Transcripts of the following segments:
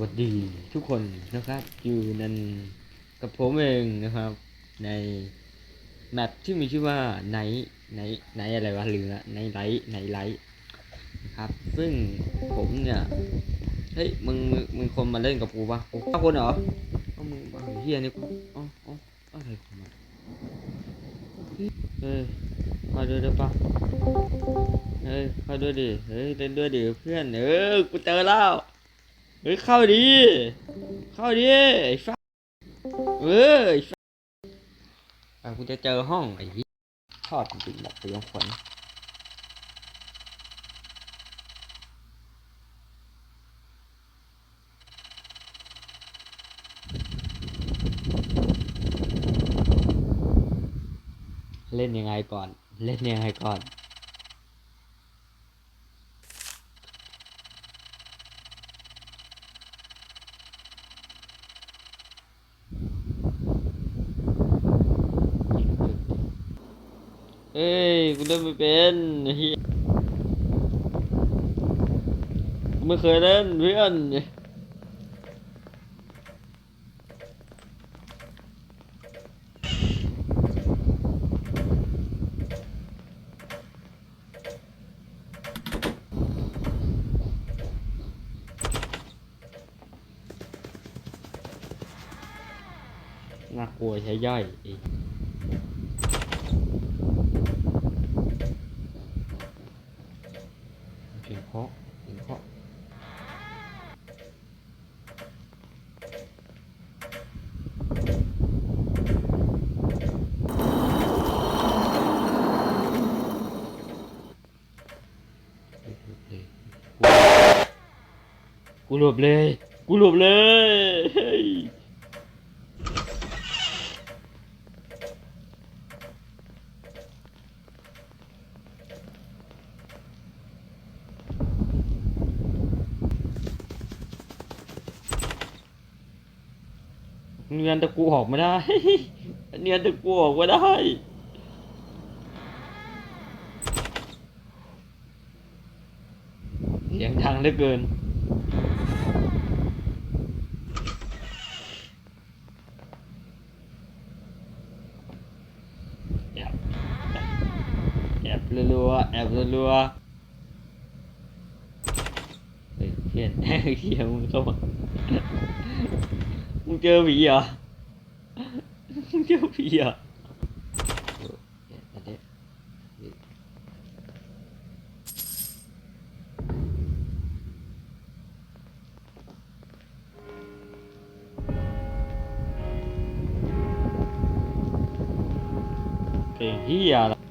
วัสดีทุกคนนะครับ อยู่นันกับผมเองนะครับ ในแมปที่มีชื่อว่าไนไนไนอะไรวะลืมละไนไลท์ไนไลท์นะครับ ซึ่งผมเนี่ยเฮ้ยมึงมึงคนมาเล่นกับกูปะกูเก้าคนเหรอเอามึงบ้าเฮียนี่กูเอ๋ออ๋ออะไรของมันเฮ้ยมาด้วยได้ปะเฮ้ยเข้าด้วยดิเฮ้ยเล่นด้วยดิเพื่อนเออกูเจอแล้ว เฮ้ยเข้าดี เข้าดีไอ้ฟ้าเออไอ้ฟ้าอะกูจะเจอห้องไอ้ที่ชอบจริงๆแบบไปยองขนเล่นยังไงก่อน เล่นยังไงก่อน เอ้ยกู เล่นไม่เป็นเฮียไม่เคยเล่นเพื่อนน่ากลัวใช้ย่อยอีก เสียงเคาะเสียงเคาะ กูหลบเลย กูหลบเลยเฮ้ยเนียนแต่กูออกไม่ได้ เนียนแต่กูออกไม่ได้เสียงดังเหลือเกิน แอบแอบรัวๆแอบ รัวเฮ้ยเพี้ยนเฮียมึงเข้ามามึงเจอผีเหรอมึงเจอผีเหรอเฮียละ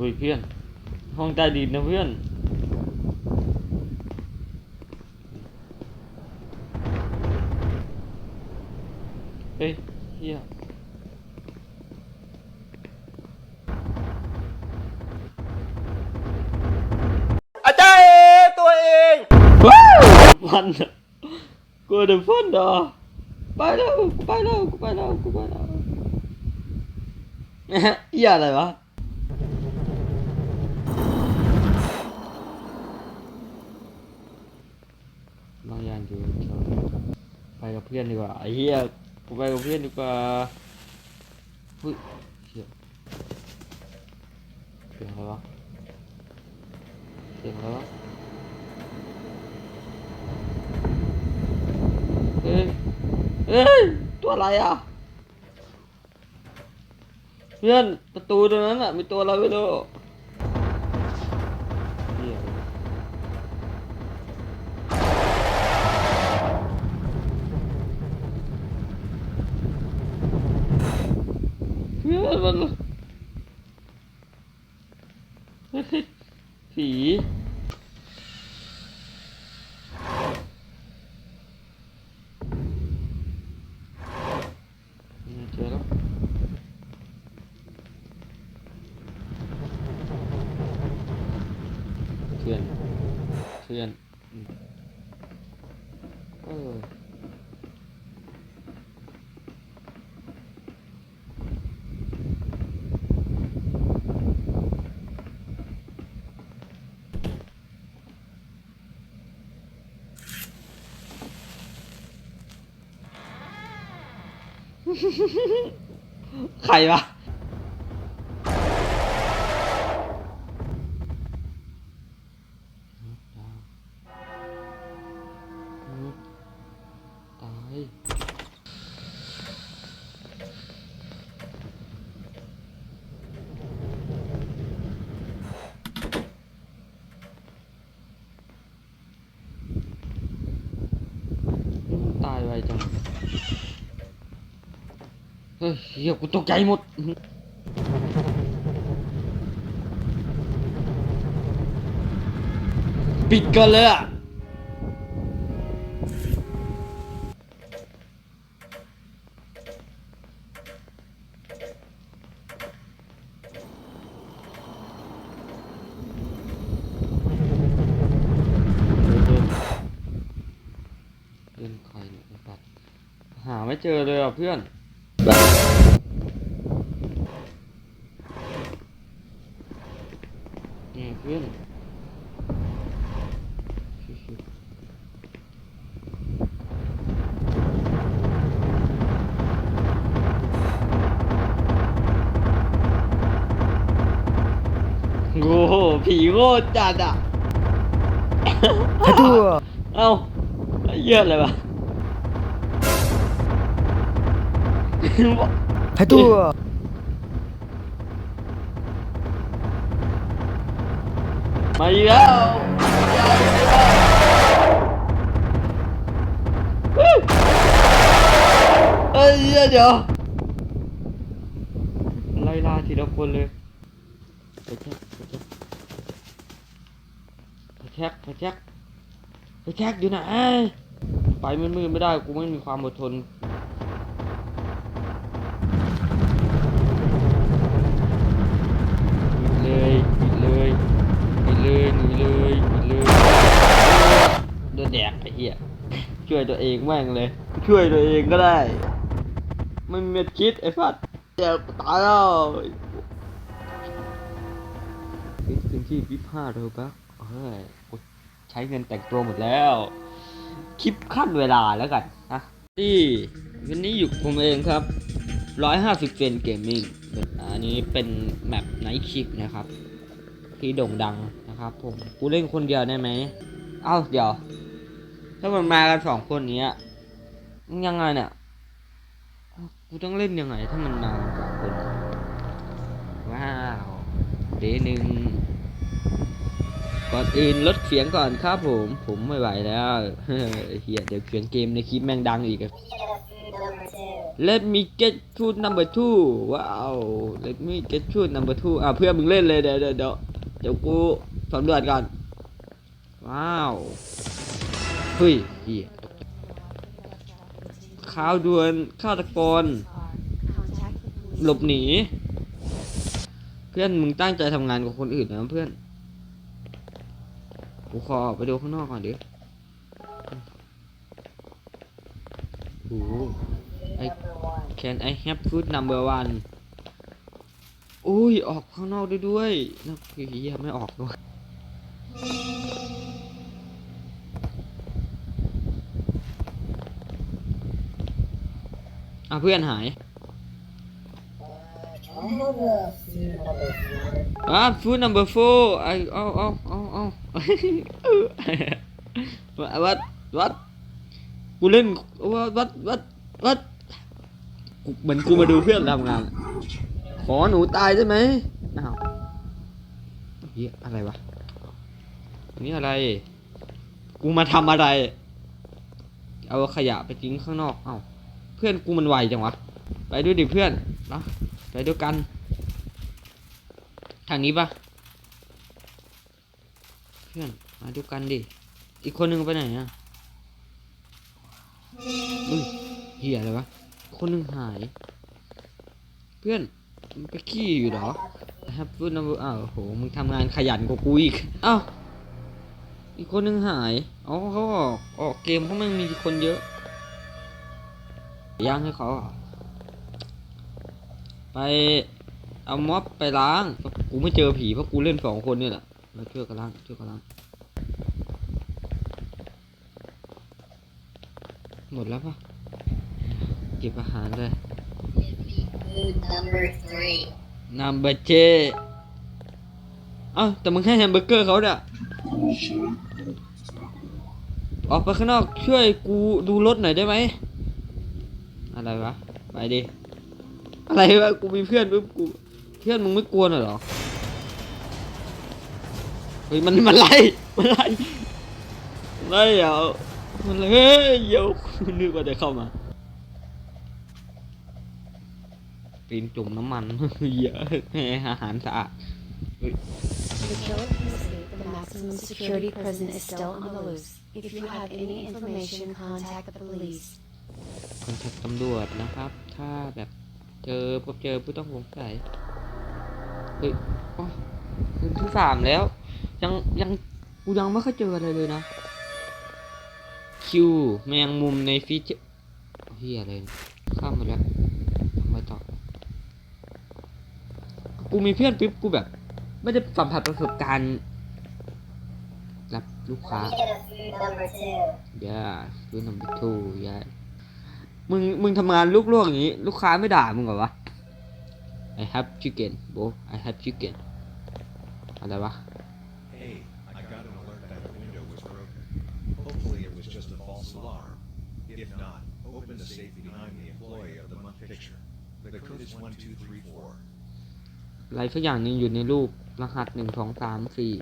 เฮ้ยเพื่อน ห้องใต้ดินนะเพื่อนเฮ้ยเฮียอาจารย์ตัวเองฟันอะกูเดือดฟันอะไปแล้วกูไปแล้วกูไปแล้วกูไปแล้วเฮียอะไรวะ บางอย่างอยู่แถวไปกับเพื่อนดีกว่าไอ้เฮียกูไปกับเพื่อนดีกว่าเฮ้ยเฮียเสียงอะไรวะเสียงอะไรวะเอ้ยเอ้ยตัวอะไรอะเพื่อนประตูตรงนั้นอะมีตัวอะไรไม่รู้ มันเฮ้ยผีอืมเจอแล้ว เพื่อนเพื่อนอืมเออ ใครวะ ตาย ตายไวจัง เฮ้ยเฮียกูตกใจหมดปิดกันเลยอะเพื่อนใครเนี่ยไอ้สัตว์หาไม่เจอเลยอะเพื่อนเนี่ยเพื่อนชิวๆ โอ้โหผีโง่จัดอะเอ้าไอ้เหี้ยอะไรวะ Aduh. มาอีกแล้วเอ้ยเหี้ยเดี๋ยวไล่ล่าทีละคนเลยไปแท็ก ไปแท็กไปแท็กไปแท็กไปแท็กอยู่ไหนไปมืดๆไม่ได้กูไม่มีความอดทนหนีเลยหนีเลยหนีเลยหนีเลยหนีเลยโดนแดกไอ้เหี้ยช่วยตัวเองแม่งเลย ช่วยตัวเองก็ได้ไม่มีเม็ดคิดไอ้ฟัดเดี๋ยวตายแล้วฟิตพื้นที่วิห้าโรบักเฮ้ยกู ใช้เงินแต่งตัวหมดแล้ว คลิปขั้นเวลาแล้วกันนะที่วันนี้อยู่ผมเองครับ 150เซนเกมมิ่งอันนี้เป็นแมปไนท์คิกนะครับ ที่โด่งดังนะครับผม กูเล่นคนเดียวได้ไหม เอ้าเดี๋ยว ถ้ามันมากันสองคนนี้ยังไงเนี่ย กูต้องเล่นยังไงถ้ามันมากันสองคน ว้าวเดยวหนึ่ง ก่อนอื่นลดเสียงก่อนครับผม ผมไม่ไหวแล้วเฮียเดี๋ยวเสียงเกมในคลิปแม่งดังอีกอะ Let me get to number two ว้าว Let me get to number two อะเพื่อนมึงเล่นเลยเดี๋ยวเดี๋ยวเดี๋ยวเดี๋ยวกูสำรวจก่อน ว้าวเฮ้ยเฮียข่าวด่วนฆาตกร หลบหนี เพื่อนมึงตั้งใจทำงานกับคนอื่นนะเพื่อน กูขอออกไปดูข้างนอกก่อนดิโอ้โห I can I have food number one อุ้ย ออกข้างนอกได้ด้วยนะคือเฮียไม่ออกด้วยอะเพื่อนหายอะ food number four ไอเอาเอาเอาเอา วัดวัดกูเล่นวัดวัดวัดวัดเหมือนกูมาดูเพื่อนทำงาน ขอหนูตายได้ไหมอ้าวเฮียอะไรวะนนี่อะไร กูมาทำอะไร เอาขยะไปทิ้งข้างนอก เอ้า เพื่อนกูมันไวจังวะ ไปด้วยดิเพื่อนนะไปด้วยกัน ทางนี้ปะ พื่อนมาด้วยกันดิ อีกคนหนึ่งไปไหนอะอุ้ยเหี้ยอะไรวะ คนหนึ่งหาย เพื่อนมึงไปขี้อยู่เหรอครับพูดนะอ้าวโห มึงทำงานขยันกว่ากูอีกอ้าวอีกคนหนึ่งหาย อ๋อเขาออกออกเกมเพราะมันมีคนเยอะ ย่างให้เขา ไปเอาม็อบไปล้าง กูไม่เจอผีเพราะกูเล่นสองคนนี่แหละ มาช่วยกันล้างช่วยกันล้างหมดแล้วปะเก็บอาหารเลย food number three. นัมเบอร์เจเอ้าแต่มึงแค่แฮมเบอร์เกอร์เขาเนี่ยออกไปข้างนอกช่วยกูดูรถหน่อยได้ไหม อะไรวะ ไปดิ อะไรวะ กูมีเพื่อนปุ๊บกู เพื่อนมึงไม่กลัวหน่อยเหรอ เฮ้ยมันมันไล่มันไล่ไล่เหรอมันไล่เฮ้ยเดี๋ยวนึกว่าจะเข้ามาปีนจุ่มน้ำมันเยอะให้อาหารสะอาด The killer can escape the maximum security prison is still on the loose. If you have any information, contact the police. คอนแทคตำรวจนะครับ ถ้าแบบเจอพบเจอผู้ต้องสงสัยเฮ้ยอ๋อคืนที่สามแล้ว ยังยังกูยังไม่เคยเจออะไรเลยนะคิวแมงมุมในฟีเจอร์เฮียอะไรข้ามไปแล้วทำไมต่อกูมีเพื่อนปิ๊บกูแบบ ไม่ได้สัมผัสประสบการณ์รับลูกค้า Let me get a food number two. ย่าดูนัมเบอร์ทูย่ามึงมึงทำงานลูกๆอย่างนี้ ลูกค้าไม่ด่ามึงเหรอวะ I have chicken bro I have chicken อะไรวะ If not, open the safe behind the employee of the month picture. The code is one two three four. อะไรสักอย่างหนึงอยู่ในรูปรหัสหนึ่งสองสามสี่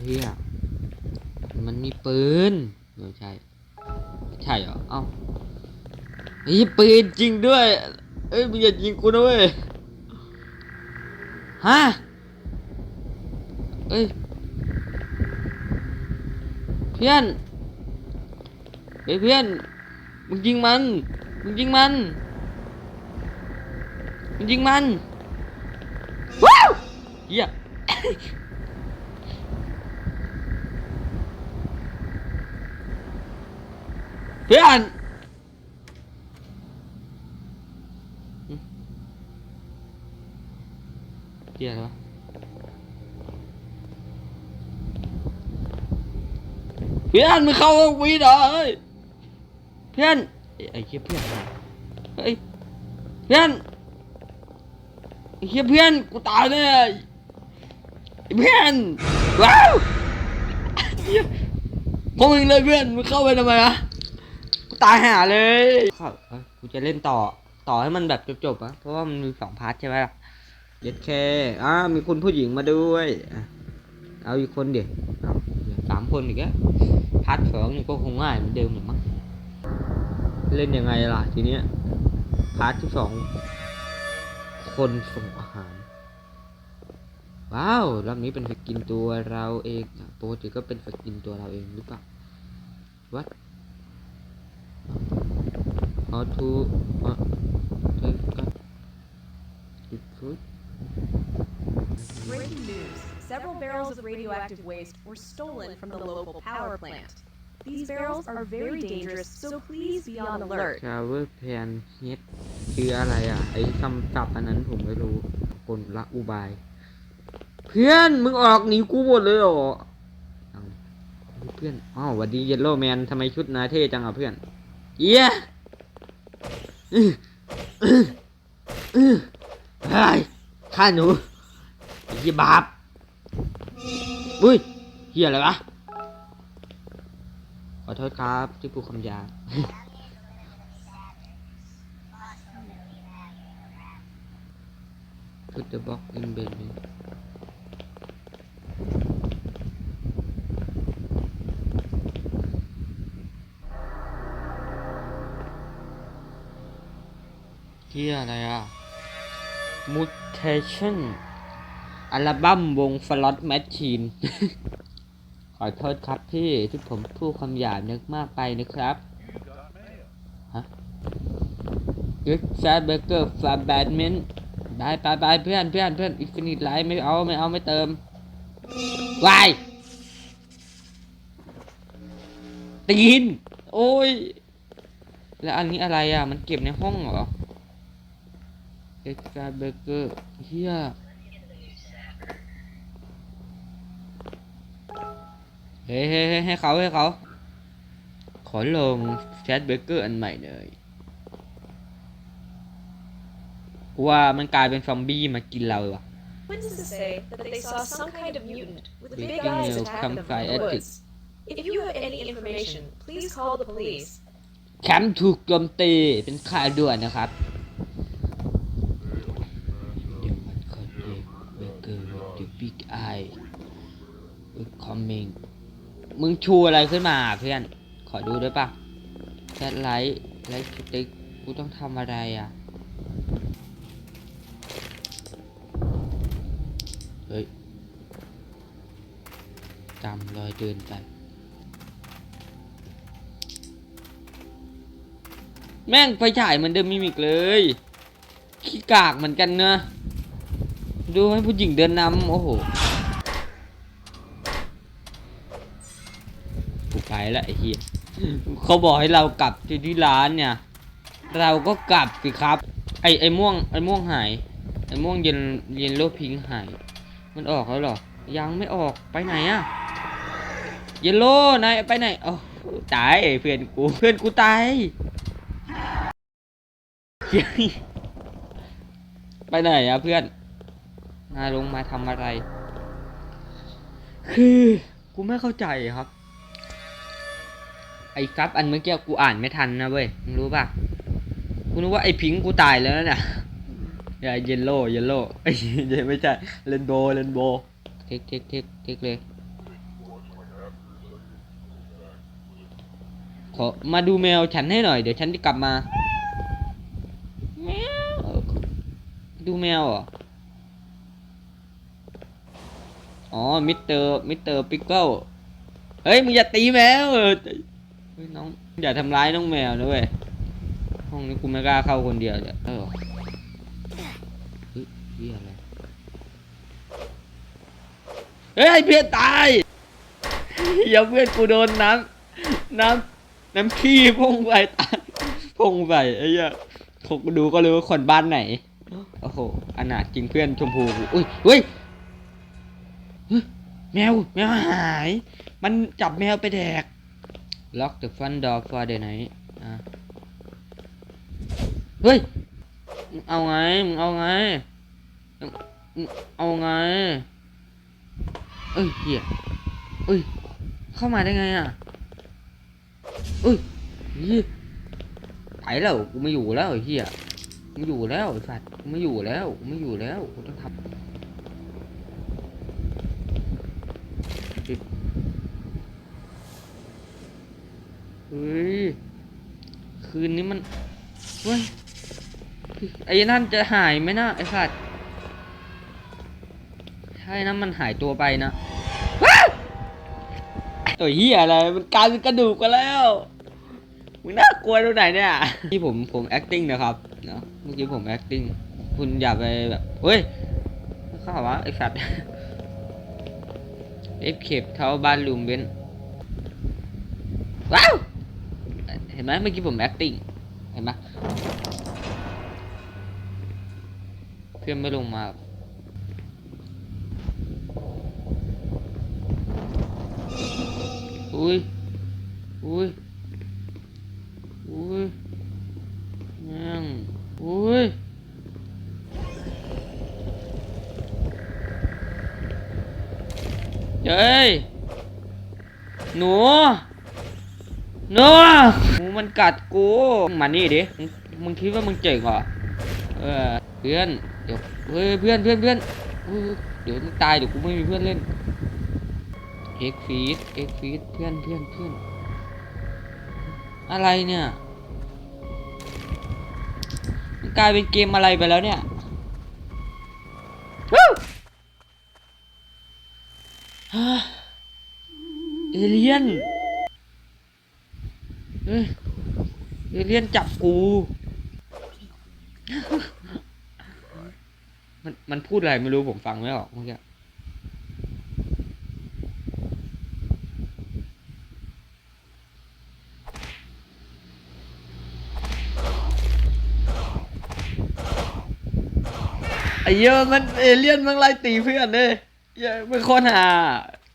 เฮียมันมีปืนไม่ใช่ ใช่เหรอ เอ้าไอ้ปืนจริงด้วย เอ้ยมึงอย่ายิงกูนะเว้ย ฮะ เอ้ย เพื่อนเฮ้ยเพื่อนมึงยิงมันมึงยิงมันมึงยิงมันว้าวเหี้ยเพื่อนเหี้ยอะไรวะเพื่อนมึงเข้าวีดเหรอเฮ้ยเพื่อนไอ้เหี้ยเพื่อนเฮ้ยเพื่อนไอ้เหี้ยเพื่อนกูตายเลยไอ้เพื่อนว้าวพวกมึงเลยเพื่อนมึงเข้าไปทำไมอะกูตายหาเลยเข้าเอ้ยกูจะเล่นต่อต่อให้มันแบบจบๆอะเพราะว่ามันมีสองพาร์ทใช่ไหมล่ะเย็ดแค่อ่ามีคนผู้หญิงมาด้วยเอาอีกคนเดี๋ยวสามคนอีกแล้ว พาร์ทสองนี่ก็คงง่ายเหมือนเดิมหรือมั้งเล่นยังไงล่ะทีเนี้ยพาร์ทที่สองคนส่งอาหาร ว้าวรอบนี้เป็นสกินตัวเราเองอะปกติก็เป็นสกินตัวเราเองหรือเปล่า what how to barrels of radioactive waste were stolen from the local power plant. These barrels are very dangerous, so please be on alert. shower pan head คืออะไรอะ ไอ้คำศัพท์อันนั้นผมไม่รู้กลละอุบาย เพื่อน มึงออกหนีกูหมดเลยเหรอเอาเพื่อนอ้าวหวัดดีเยลโล่แมนทำไมชุดนาเท่จังอะเพื่อน เอี้ยอื้ออื้ออื้อเฮ้ยข้าหนูไอ้เหี้ยบาป อุ้ยเหี้ยอะไรวะ ขอโทษครับที่พูดคำยาบ Put the box in basement ที่อะไรอะ Mutation อัลบั้มวง Slot Machine ขอโทษครับพี่ที่ผมพูดคำหยาบนึกมากไปนะครับฮะยึดแฟร์เบเกอร์ฟาแบดมินไปไปไปเพื่อนเพื่อนเพื่อนอินฟินิตไลท์ไม่เอาไม่เอาไม่เติมวายตีน โอ้ย แล้วอันนี้อะไรอะ มันเก็บในห้องเหรอเอ็กซ์ตร้าเบเกอร์เฮียเฮ้ย เฮ้ยเฮ้ยให้เขาให้เขาขอลงแชทเบเกอร์อันใหม่หน่อยกูว่ามันกลายเป็นซอมบี้มากินเราว่ะ Witnesses say that they saw some kind of mutant with Big big eyes Neil attack them from campfire the ethic. woods. If you have any information, please call the police. แคมป์ถูกโจมตีเป็นข่าวด่วนนะครับเดี๋ยวมันคอนเดเบเกอร์เดอะบิ๊กไอคอ มึงชูอะไรขึ้นมาเพื่อน ขอดูด้วยปะแซดไลท์ไลท์สติ๊กกูต้องทำอะไรอะ เฮ้ยจำรอยเดินไป แม่งไฟฉายเหมือนเดิมมิมิกเลย ขี้กากเหมือนกันเนอะดูให้ผู้หญิงเดินนำโอ้โห กูไปละไอ้เหี้ยเขาบอกให้เรากลับที่ที่ร้านเนี่ย เราก็กลับสิครับ ไอ้ไอ้ม่วงไอ้ม่วงหาย ไอ้ม่วงเย็นเย็นโลพิงหาย มันออกแล้วหรอ ยังไม่ออกไปไหนอะเยลโล่นายไปไหนโอ้ตายเพื่อนกูเพื่อนกูตายไปไหนอะเพื่อนมาลงมาทำอะไร คือ กูไม่เข้าใจครับ ไอ้ซับอันเมื่อกี้กูอ่านไม่ทันนะเว้ยมึงรู้ป่ะกูนึกว่าไอ้พิงค์กูตายแล้วนะอย่าเยลโล่เยลโล่ไอ้ไม่ใช่เรนโบว์เรนโบว์เทคเทคเทคเทคเลยขอมาดูแมวฉันให้หน่อยเดี๋ยวฉันจะกลับมาแมวดูแมวเหรออ๋อมิสเตอร์มิสเตอร์ปิกเกิลเฮ้ยมึงอย่าตีแมว เฮ้ยน้องอย่าทำร้ายน้องแมวนะเว้ยห้องนี้กูไม่กล้าเข้าคนเดียวเลยเออเฮ้ยเหี้ยอะไรเฮ้ยเพื่อนตายอย่าเพื่อนกูโดนน้ำน้ำน้ำขี้พุ่งไปตายพุ่งไปไอ้เหี้ยผมดูก็รู้ว่าคนบ้านไหนโอ้โหอนาจริงเพื่อนชมพูอุ้ยอุ้ยแมวแมวหาย มันจับแมวไปแดก lock the front door for the night อะเฮ้ยมึงเอาไงมึงเอาไงมึงเอาไงเอ้ยเหี้ยเอ้ยเข้ามาได้ไงอะเอ้ยเหี้ยไปแล้วกูไม่อยู่แล้วเหี้ยไม่อยู่แล้วไอ้สัตว์ไม่อยู่แล้วไม่อยู่แล้วกูต้องทำปิดเฮ้ย คืนนี้มันเว้ย ไอ้นั่นจะหายไหมนะไอ้สัตว์ถ้าไอ้นั้นมันหายตัวไปนะตัวเหี้ยอะไร มันกลายเป็นกระดูกกันแล้วมึงน่ากลัวตรงไหนเนี่ยที่ผมผม acting นะครับเนาะเมื่อกี้ผม acting คุณอย่าไปแบบเฮ้ยข้าวะไอสัตว์เอฟเคปเท่าบ้านลุงเบนว้าว เห็นไหมเมื่อกี้ผม acting เห็นไหมเพื่อนไม่ลงมาอุ้ย อุ้ย อุ้ยแม่งอุ้ยเฮ้ยหนูหนู มันกัดกูมานี่ดิมึงคิดว่ามึงเจ๋งเหรอเออเพื่อนเดี๋ยวเฮ้ยเพื่อนเพื่อนเพื่อนเดี๋ยวมึงตายเดี๋ยวกูไม่มีเพื่อนเล่นเอ็กฟีดเอ็กฟีดเพื่อนเพื่อนเพื่อนอะไรเนี่ยมันกลายเป็นเกมอะไรไปแล้วเนี่ยวู้ฮะเอเลียนเฮ้ย เอเลียนจับกู มันมันพูดอะไรไม่รู้ผมฟังไม่ออกเมื่อกี้ไอ้เหี้ยมันเอเลี่ยนมันไล่ตีเพื่อนเลยเหี้ยมันโคนหา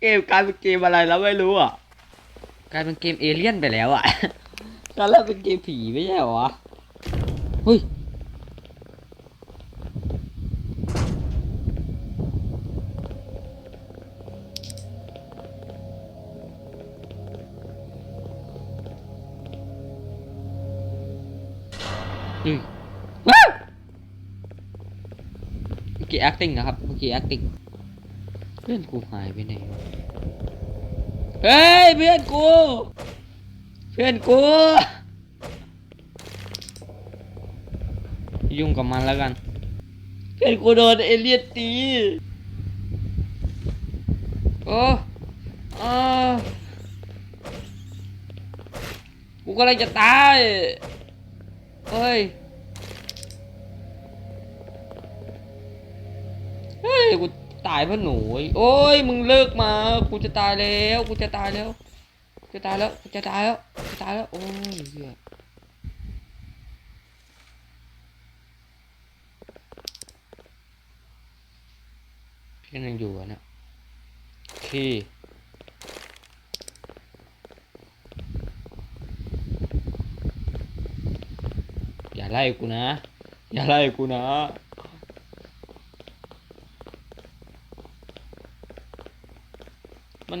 เกมกลายเป็นเกมอะไรแล้วไม่รู้อะกลายเป็นเกมเอเลี่ยนไปแล้วอะ ตอนแรกเป็นเกมผีไม่ใช่เหรอวะเฮ้ยอืมว้าวเมื่อกี้ acting นะครับ เมื่อกี้ acting เพื่อนกูหายไปไหนวะเฮ้ย เพื่อนกูเพื่อนกู ยุ่งกับมันแล้วกัน เพื่อนกูโดนเอเลี่ยนตีโอ้อากูกำลังจะตายเฮ้ย เฮ้ย กูตายเพราะหนู โอ้ย มึงเลิกมา กูจะตายแล้ว กูจะตายแล้ว จะตายแล้วจะตายแล้วจะตายแล้วโอ้ยเหี้ยพี่ยังอยู่อะเนะโอเคอย่าไล่กูนะ อย่าไล่กูนะมัน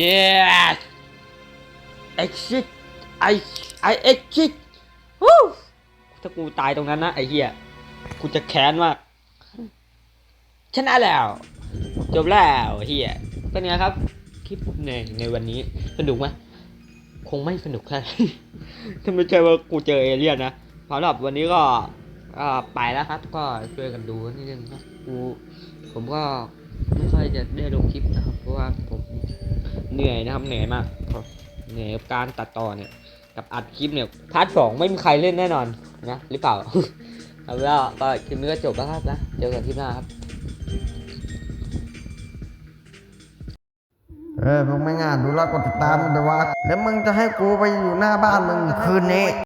yes exit I I exit วู้ถ้ากูตายตรงนั้นนะไอ้เหี้ยกูจะแค้นมากชนะแล้ว จบแล้วเฮียเป็นไงครับ คลิปในในวันนี้สนุกไหมคงไม่สนุกแค่ถ้าไม่ใช่ว่ากูเจอเอเลี่ยนนะสำหรับวันนี้ก็อ่าไปแล้วครับ ก็ช่วยกันดูนิดนึงครับกูผมก็ไม่ค่อยจะได้ลงคลิปนะครับ เพราะว่าผม เหนื่อยนะครับเหนื่อยมากเหนื่อยกับการตัดต่อเนี่ย กับอัดคลิปเนี่ยพาร์ทสองไม่มีใครเล่นแน่นอนนะหรือเปล่าเอาเป็นว่าก็คลิปนี้ก็จบแล้วครับนะเจอกันคลิปหน้าครับเออมึงไม่งานดูแลกดติดตามมันเดี๋ยวว่า แล้วมึงจะให้กูไปอยู่หน้าบ้านมึงคืนนี้